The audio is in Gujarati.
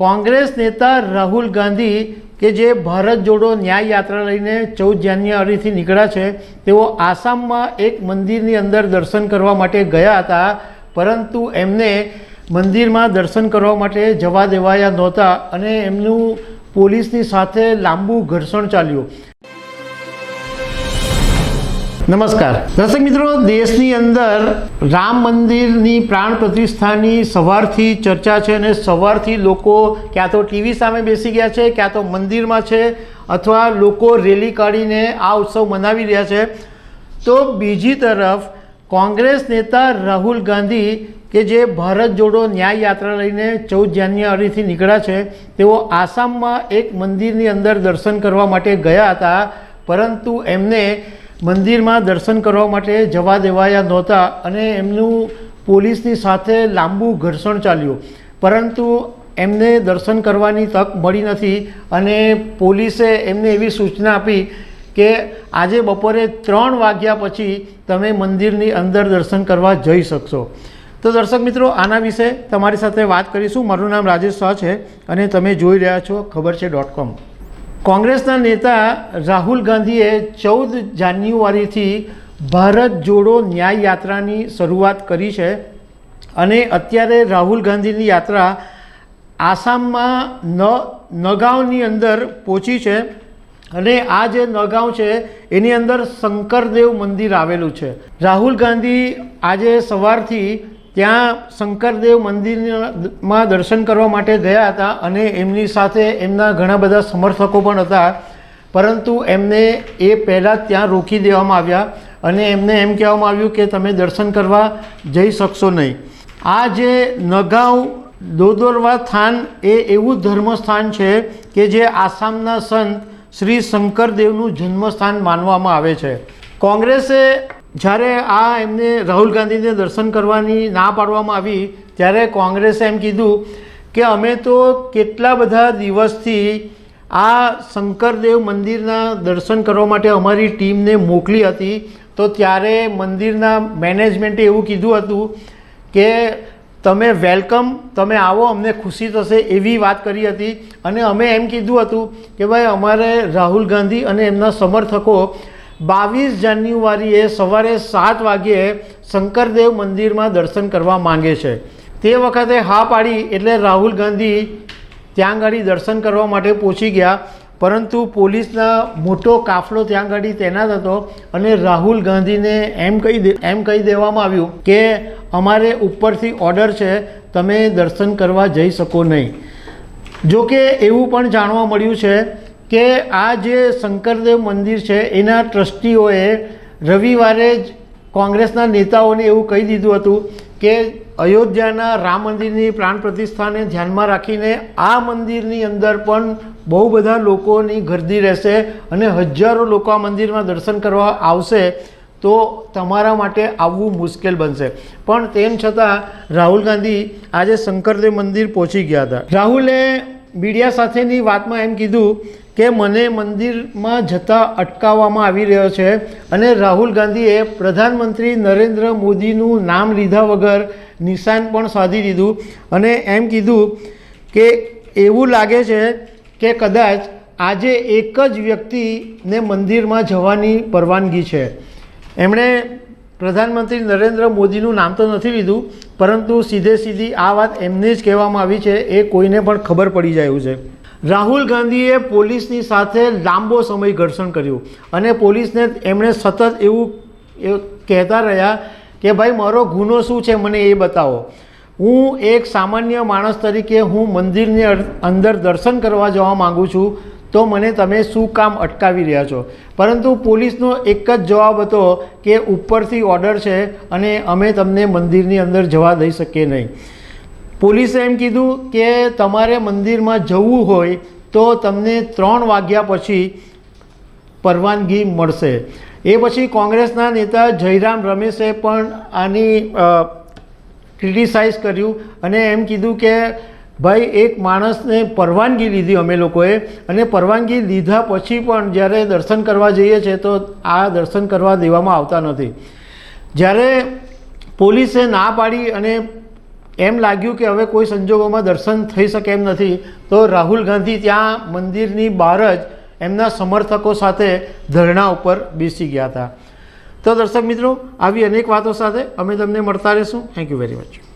કોંગ્રેસ નેતા રાહુલ ગાંધી કે જે ભારત જોડો ન્યાય યાત્રા લઈને ચૌદ જાન્યુઆરીથી નીકળ્યા છે, તેઓ આસામમાં એક મંદિરની અંદર દર્શન કરવા માટે ગયા હતા, પરંતુ એમને મંદિરમાં દર્શન કરવા માટે જવા દેવાયા નહોતા અને એમનું પોલીસની સાથે લાંબુ ઘર્ષણ ચાલ્યું. નમસ્કાર. દર્શક મિત્રો, દેશની અંદર રામ મંદિરની પ્રાણ પ્રતિષ્ઠાની સવારથી ચર્ચા છે અને સવારથી લોકો ક્યાં તો ટીવી સામે બેસી ગયા છે, ક્યાં તો મંદિરમાં છે, અથવા લોકો રેલી કાઢીને આ ઉત્સવ મનાવી રહ્યા છે. તો બીજી તરફ કોંગ્રેસ નેતા રાહુલ ગાંધી કે જે ભારત જોડો ન્યાય યાત્રા લઈને ચૌદ જાન્યુઆરીથી નીકળ્યા છે, તેઓ આસામમાં એક મંદિરની અંદર દર્શન કરવા માટે ગયા હતા. પરંતુ એમને મંદિરમાં દર્શન કરવા માટે જવા દેવાયા નહોતા અને એમનું પોલીસની સાથે લાંબુ ઘર્ષણ ચાલ્યું. પરંતુ એમને દર્શન કરવાની તક મળી નથી અને પોલીસે એમને એવી સૂચના આપી કે આજે બપોરે ત્રણ વાગ્યા પછી તમે મંદિરની અંદર દર્શન કરવા જઈ શકશો. તો દર્શક મિત્રો, આના વિશે તમારી સાથે વાત કરીશું. મારું નામ રાજેશ શાહ છે અને તમે જોઈ રહ્યા છો ખબર છે ડોટ કોમ કોંગ્રેસના નેતા રાહુલ ગાંધીએ ચૌદ જાન્યુઆરીથી ભારત જોડો ન્યાય યાત્રાની શરૂઆત કરી છે અને અત્યારે રાહુલ ગાંધીની યાત્રા આસામમાં ન, નગાંવની અંદર પહોંચી છે અને આ જે નગાંવ છે, એની અંદર શંકરદેવ મંદિર આવેલું છે. રાહુલ ગાંધી આજે સવારથી ત્યાં શંકરદેવ મંદિરમાં દર્શન કરવા માટે ગયા હતા અને એમની સાથે એમના ઘણા બધા સમર્થકો પણ હતા. પરંતુ એમને એ પહેલાં ત્યાં રોકી દેવામાં આવ્યા અને એમને એમ કહેવામાં આવ્યું કે તમે દર્શન કરવા જઈ શકશો નહીં. આ જે નગાંવ દોદોરવા સ્થાન એ એવું ધર્મસ્થાન છે કે જે આસામના સંત શ્રી શંકરદેવનું જન્મસ્થાન માનવામાં આવે છે. કોંગ્રેસે જ્યારે આ એમને રાહુલ ગાંધીને દર્શન કરવાની ના પાડવામાં આવી, ત્યારે કોંગ્રેસે એમ કીધું કે અમે તો કેટલા બધા દિવસથી આ શંકરદેવ મંદિરના દર્શન કરવા માટે અમારી ટીમને મોકલી હતી. તો ત્યારે મંદિરના મેનેજમેન્ટે એવું કીધું હતું કે તમે વેલકમ, તમે આવો, અમને ખુશી થશે એવી વાત કરી હતી. અને અમે એમ કીધું હતું કે ભાઈ અમારે રાહુલ ગાંધી અને એમના સમર્થકો બાવીસ જાન્યુઆરીએ સવારે સાત વાગ્યે શંકરદેવ મંદિરમાં દર્શન કરવા માંગે છે. તે વખતે હા પાડી એટલે રાહુલ ગાંધી ત્યાં આગળ દર્શન કરવા માટે પહોંચી ગયા, પરંતુ પોલીસના મોટો કાફલો ત્યાં આગળ તૈનાત હતો અને રાહુલ ગાંધીને એમ કહી દે, એમ કહી દેવામાં આવ્યું કે અમારે ઉપરથી ઓર્ડર છે, તમે દર્શન કરવા જઈ શકો નહીં. જો કે એવું પણ જાણવા મળ્યું છે કે આ જે શંકરદેવ મંદિર છે, એના ટ્રસ્ટીઓએ રવિવારે જ કોંગ્રેસના નેતાઓને એવું કહી દીધું હતું કે અયોધ્યાના રામ મંદિરની પ્રાણ પ્રતિષ્ઠાને ધ્યાનમાં રાખીને આ મંદિરની અંદર પણ બહુ બધા લોકોની ગર્દી રહેશે અને હજારો લોકો આ મંદિરમાં દર્શન કરવા આવશે, તો તમારા માટે આવવું મુશ્કેલ બનશે. પણ તેમ છતાં રાહુલ ગાંધી આજે શંકરદેવ મંદિર પહોંચી ગયા હતા. રાહુલે મીડિયા સાથેની વાતમાં એમ કીધું કે મને મંદિરમાં જતાં અટકાવવામાં આવી રહ્યો છે અને રાહુલ ગાંધીએ પ્રધાનમંત્રી નરેન્દ્ર મોદીનું નામ લીધા વગર નિશાન પણ સાધી દીધું. અને એમ કીધું કે એવું લાગે છે કે કદાચ આજે એક જ વ્યક્તિને મંદિરમાં જવાની પરવાનગી છે. એમણે પ્રધાનમંત્રી નરેન્દ્ર મોદીનું નામ તો નથી લીધું, પરંતુ સીધે સીધી આ વાત એમને જ કહેવામાં આવી છે, એ કોઈને પણ ખબર પડી જાય છે. રાહુલ ગાંધીએ પોલીસની સાથે લાંબો સમય ઘર્ષણ કર્યું અને પોલીસને એમણે સતત એવું કહેતા રહ્યા કે, ભાઈ, મારો ગુનો શું છે મને એ બતાવો. હું એક સામાન્ય માણસ તરીકે હું મંદિરની અંદર દર્શન કરવા જવા માગું છું તો મને તમે શું કામ અટકાવી રહ્યા છો? પરંતુ પોલીસનો એક જ જવાબ હતો કે ઉપરથી ઓર્ડર છે અને અમે તમને મંદિરની અંદર જવા દઈ શકીએ નહીં. પોલીસે એમ કીધું કે તમારે મંદિરમાં જવું હોય તો તમને ત્રણ વાગ્યા પછી પરવાનગી મળશે. એ પછી કોંગ્રેસના નેતા જયરામ રમેશે પણ આની ક્રિટિસાઇઝ કર્યું અને એમ કીધું કે ભાઈ, એક માણસને પરવાનગી લીધી અમે લોકોએ અને પરવાનગી લીધા પછી પણ જ્યારે દર્શન કરવા જઈએ છીએ તો આ દર્શન કરવા દેવામાં આવતા નથી. જ્યારે પોલીસે ના પાડી અને એમ લાગ્યું કે હવે કોઈ સંજોગોમાં દર્શન થઈ શકે એમ નથી, તો રાહુલ ગાંધી ત્યાં મંદિરની બહાર જ એમના સમર્થકો સાથે ધરણા ઉપર બેસી ગયા હતા. તો દર્શક મિત્રો, આવી અનેક વાતો સાથે અમે તમને મળતા રહીશું. Thank you very much